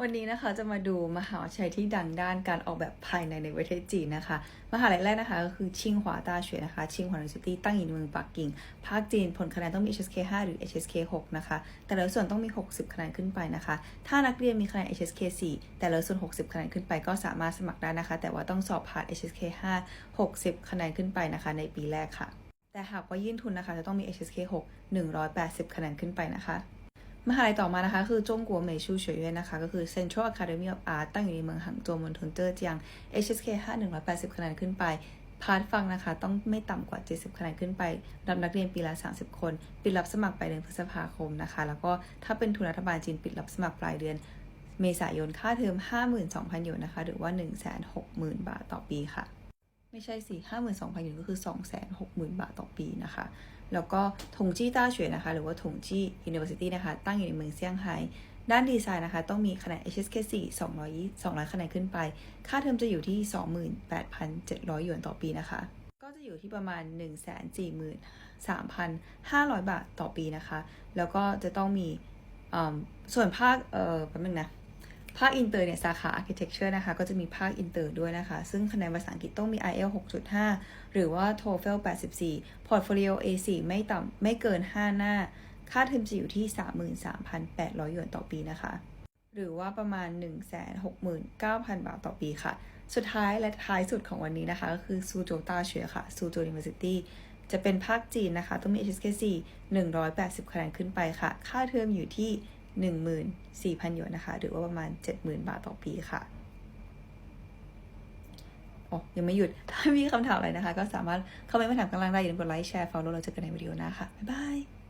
วันนี้นะคะจะมาดูมหาวิทยาลัยที่ดังด้านการออกแบบภายในในประเทศจีนนะคะ มหาลัยแรกนะคะก็คือชิงหวาต้าเฉวยนะคะชิงหวา University ตั้งอยู่ในเมืองปักกิ่ง ภาคจีนผลคะแนนต้องมี HSK 5 หรือ HSK 6 นะคะ แต่ละส่วนต้องมี 60 คะแนนขึ้นไปนะคะ ถ้านักเรียนมีคะแนน HSK 4 แต่ละส่วน 60 คะแนนขึ้นไปก็สามารถสมัครได้นะคะ แต่ว่าต้องสอบผ่าน HSK 5 60 คะแนนขึ้นไปนะคะ ในปีแรกค่ะ แต่หากว่ายื่นทุนนะคะจะต้องมี HSK 6 180 คะแนนขึ้นไปนะคะ มหาลัยต่อมานะคะ คือจงกัวเมยชูเฉยเย่นนะคะ ก็คือ Central Academy of Art ตั้งอยู่ในเมืองหังโจวมณฑลเจอเจียง HSK 5 180 คะแนนขึ้นไป พาร์ทฟังนะคะ ต้องไม่ต่ำกว่า 70 คะแนนขึ้นไปรับนักเรียนปีละ 30 คน ปิดรับสมัครปลายเดือนพฤษภาคมนะคะ แล้วก็ถ้าเป็นทุนรัฐบาลจีนปิดรับสมัครปลายเดือนเมษายนค่าเทอม 52,000หยวนนะคะ หรือว่า 160,000 บาทต่อปีค่ะ ไม่ใช่สิ52,000หยวนก็คือ260,000บาทต่อปีนะคะ แล้วก็ถงจี้ต้าเฉวยนะคะ หรือว่าถงจี้ University นะคะ ตั้งอยู่ในเมืองเซี่ยงไฮ้ด้านดีไซน์นะคะ ต้องมีคะแนน HSK 4 200 200 คะแนนขึ้นไป ค่าเทอมจะอยู่ที่ 28,700 หยวนต่อปีนะคะ ก็จะอยู่ที่ประมาณ 143,500 บาทต่อปีนะคะ แล้วก็จะต้องมีอืมส่วนภาคเอ่อแป๊บนึงนะ ภาคอินเตอร์เนี่ยสาขา architecture นะคะ ก็จะมีภาคอินเตอร์ด้วยนะคะ ซึ่งคะแนนภาษาอังกฤษต้องมี IELTS 6.5 หรือว่า TOEFL 84 Portfolio A4 ไม่ต่ำไม่เกิน 5 หน้า ค่าเทอมจะอยู่ที่ 33,800 หยวนต่อปีนะคะ หรือว่าประมาณ 169,000 บาทต่อปีค่ะ สุดท้ายและท้ายสุดของวันนี้นะคะ ก็คือซูโจตาเฉวยค่ะซูโจ University จะเป็นภาคจีนนะคะ ต้องมี HSK 4 180 คะแนนขึ้นไปค่ะ ค่าเทอมอยู่ที่ 14,000หยวนนะคะ หรือว่าประมาณ 70,000 บาทต่อปีค่ะอ๋อยังไม่หยุด ถ้ามีคำถามอะไรนะคะ ก็สามารถเข้าไปมาถามกันล่างได้อย่าลืมกดไลค์แชร์ฟอลโล่เราเจอกันในวิดีโอหน้าค่ะ บ๊ายบาย